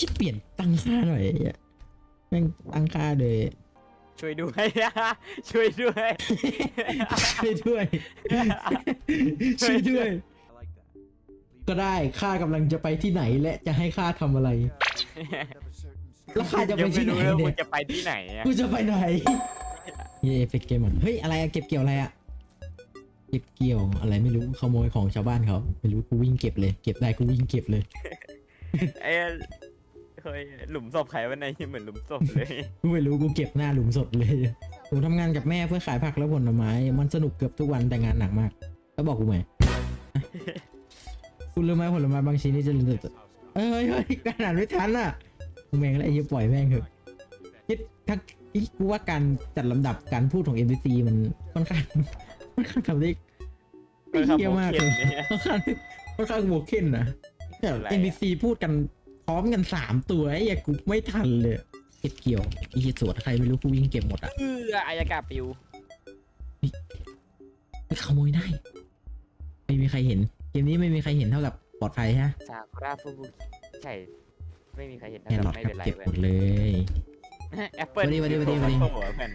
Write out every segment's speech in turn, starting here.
คิดเปลี่ยนตั้งค่าหน่อยไอ้เหี้ยแม่งตั้งค่าเลยช่วยด้วย ช่วยด้วย ช่วยด้วย ช่วยด้วย ก็ได้ข้ากำลังจะไปที่ไหนและจะให้ข้าทำอะไร แล้วข้าจะไปยังที่ไม่ไหนรู้ว่าเนี่มึยงจะไปที่ไหนอะกูจะไปไหนเย่ไปเกมมันเฮ้ยอะไรอะเก็บเกี่ยวอะไรอะเก็บเกี่ยวอะไรไม่รู้ขโมยของชาวบ้านเขาไม่รู้กูวิ่งเก็บเลย เก็บได้กูวิ่งเก็บเลยไอ้ เฮ้ยหลุมศพใครวะในเหมือนหลุมศพเลย กูไม่รู้กูเก็บหน้าหลุมศพเลยกูทำงานกับแม่เพื่อขายผักและผลไม้ มันสนุกเกือบทุกวันแต่งานหนักมากแล้วบอกกูไหม คุณรู้ไหมผลไม้บางชิ้นนี่จะเลือเอ้ยเฮ้ยเฮ้ยขนาดไม่ทันอะแม่งแล้วไอ้เหี้ยปล่อยแม่งเถอะคิดถ้าอีกูว่าการจัดลำดับการพูดของ NPC มันค่อนข้างค่อนข้างทำได้ค่อนข้างเหี้ยมากเลยโมเคนเนี่ยค่อนข้างค่อนข้างโมเคนนะแบบ อะไรอะ NPC พูดกันพ ร้อมกันสามตัวไอ้เหี้ยกูไม่ทันเลยเก็บเกี่ยวไอ้เหี้ยสวนใครไม่รู้กูวิ่งเก็บหมดอะเอออายากาปิวไปขโมยได้ ไม่มีใครเห็น เกมนี้ไม่มีใครเห็นเท่ากับปลอดภัยฮะซากุระฟูบุใช่ไม่มีใครเห็นแครอทไม่กัเป็บนไรเก็บเว้หมดเลยแอปเปิลวันนี้วันนี้วันนี้วันนี้โอ้โหเพื่อน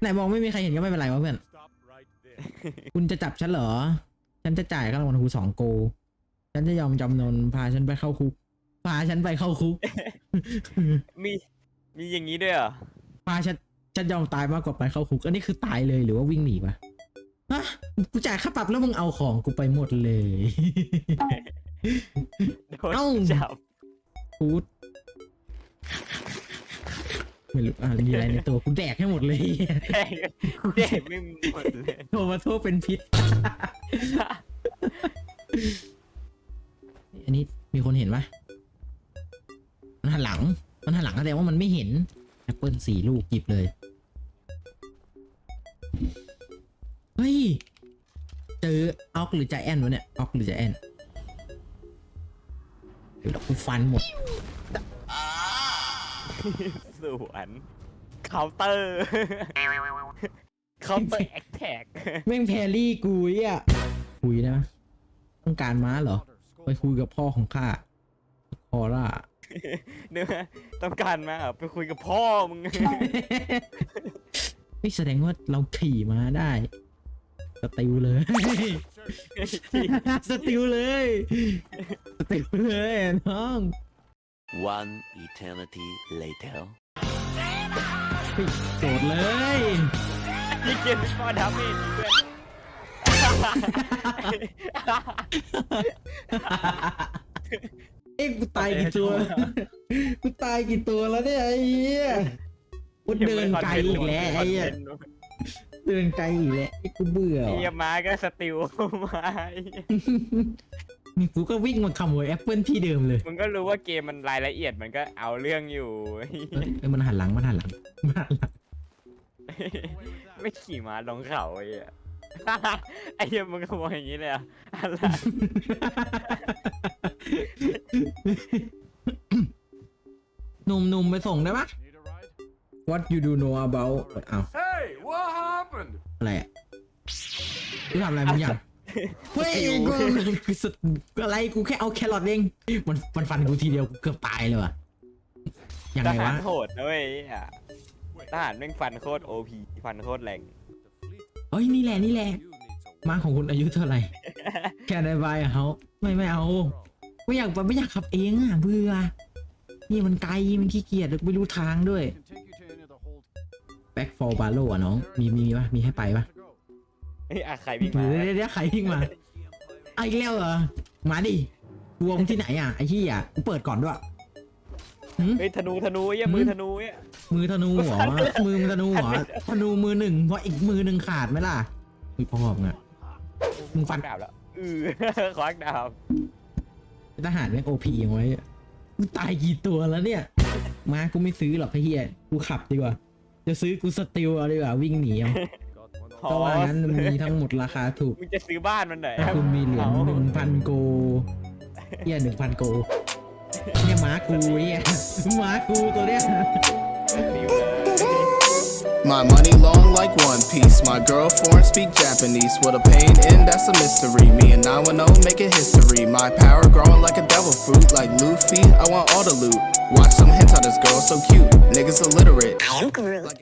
ไหนบอกไม่มีใครเห็นก็ไม่เป็นไรวะเพื่อน คุณจะจับฉันเหรอ ฉันจะจ่ายค่ารางวัลครูสองโก ฉันจะยอมจำนนพาฉันไปเข้าคุก พาฉันไปเข้าคุก มี มีอย่างนี้ด้วยเหรอพาฉันฉันยอมตายมากกว่าไปเข้าคุก อันนี้คือตายเลยหรือว่าวิ่งหนีปะฮะกูจ่ายค่าปรับแล้วมึงเอาของกูไปหมดเลยโดนเอ้าจับฟูดไม่รู้อะมีอะไรในตัวกูแดกให้หมดเลยแดงเด็กไม่หมดเลยโทมาโทษเป็นพิษ อันนี้มีคนเห็นปะ แสดงว่ามันไม่เห็นแอปเปิลสี่ลูกหยิบเลย เฮ้ย เจอออกหรือใจแอนวะเนี่ยออกหรือใจแอนเดี๋ยวกูฟันหมด สวนเคาน์เตอร์เคาน์เตอร์แอคแท็กแม่งแพรรี่กูอะคุยนะ ต้องการม้าเหรอ ไปคุยกับพ่อของข้าพอล่ะ เนื้อต้องการมาเหรอไปคุยกับพ่อมึงไม่แสดงว่าเราขี่ม้าได้สติลเลย สติลเลยสติลเลยน้อง One eternity later. เฮ้ยโดดเลยนี่เกมฟอร์ดาเมจเพื่อน เอ้ยกูตายกี่ตัว กูตายกี่ตัวแล้วเนี่ยไอ้เหี้ยกูเดินไกลอีกแล้วไอ้เหี้ยเดินไกลอีกแล้วไอ้กูเบื่อไอ้ว่ะเหี้ยม้าก็สติลมานี่กูก็วิ่งมาขโมยแอปเปิลที่เดิมเลย มึงก็รู้ว่าเกมมันรายละเอียดมันก็เอาเรื่องอยู่เอ้ยเอ้ยมันหันหลังมันหันหลังมันหันหลัง ไม่ขี่ม้าลงเขาไอ้เหี้ย ไอ้เหี้ยมึงก็มองอย่างนี้เลยเหรอะอะไรหนุ่มหนุ่มไปส่งได้ปะ What you do know about อ้าว Hey, what happened? อะไรอะกูทำอะไรมึงยังเฮ้ยกูกูสุดอะไรกูแค่เอาแครอทเองมันมันฟันกูทีเดียวกูเกือบตายเลยว่ะยังทไงหารวะโหดนะเว้ยไอ้เหี้ยทหารแม่งฟันโคตรโอพีฟันโคตรแรง เฮ้ยนี่แหละนี่แหละมาของคุณอายุเท่าไหร่ แค่ได้บายเขาไม่ไม่เอาไม่อยากไม่อยากขับเองอะเบื่อนี่มันไกลมันขี้เกียจไม่รู้ทางด้วย Back for Barrow อะน้อง มีมีปะมีให้ไปปะเฮ้ยอะใครวิ่งเดี๋มายวเดี๋ยวเดี๋ยวใครทิ้งมาไอ้แล้วเหรอมาดิกวงที่ไหนอะไอ้ที่อะกูเปิดก่อนด้วย หึเฮ้ยธนูธนูไอ้เหี้ยมือธนูเนี่ยมือธนูเหรอมือมึงธนูเหรอธนูมือหนึ่งเพราะอีกมือหนึ่งขาดไหมล่ะอุ้ยพ่อมึงอะมึงฟัน ดาบแล้วเออควักดาบทหารแม่งโอพียังไว้กูตายกี่ตัวแล้วเนี่ย มากูไม่ซื้อหรอกไอ้เหี้ยกูขับดีกว่า จะซื้อกูสติลเอาดีกว่าวิ่งหนีเอาพอก็ว่างั้นมันมีทั้งหมดราคาถูก มึงจะซื้อบ้านมันไหนถ้าคุณมีเหรียญหนึ่งพันโกเฮียหนึ่งพันโก เนี่ยม้ากูเนี่ยม้ากูตัวเนี้ย ดิวเลย My money long like One Piece. My girl foreign speak Japanese. What a pain in, that's a mystery. Me and 910 making history. My power growing like a devil fruit. Like Luffy, I want all the loot. Watch some hints on this girl, so cute. Niggas illiterate. I am Groot.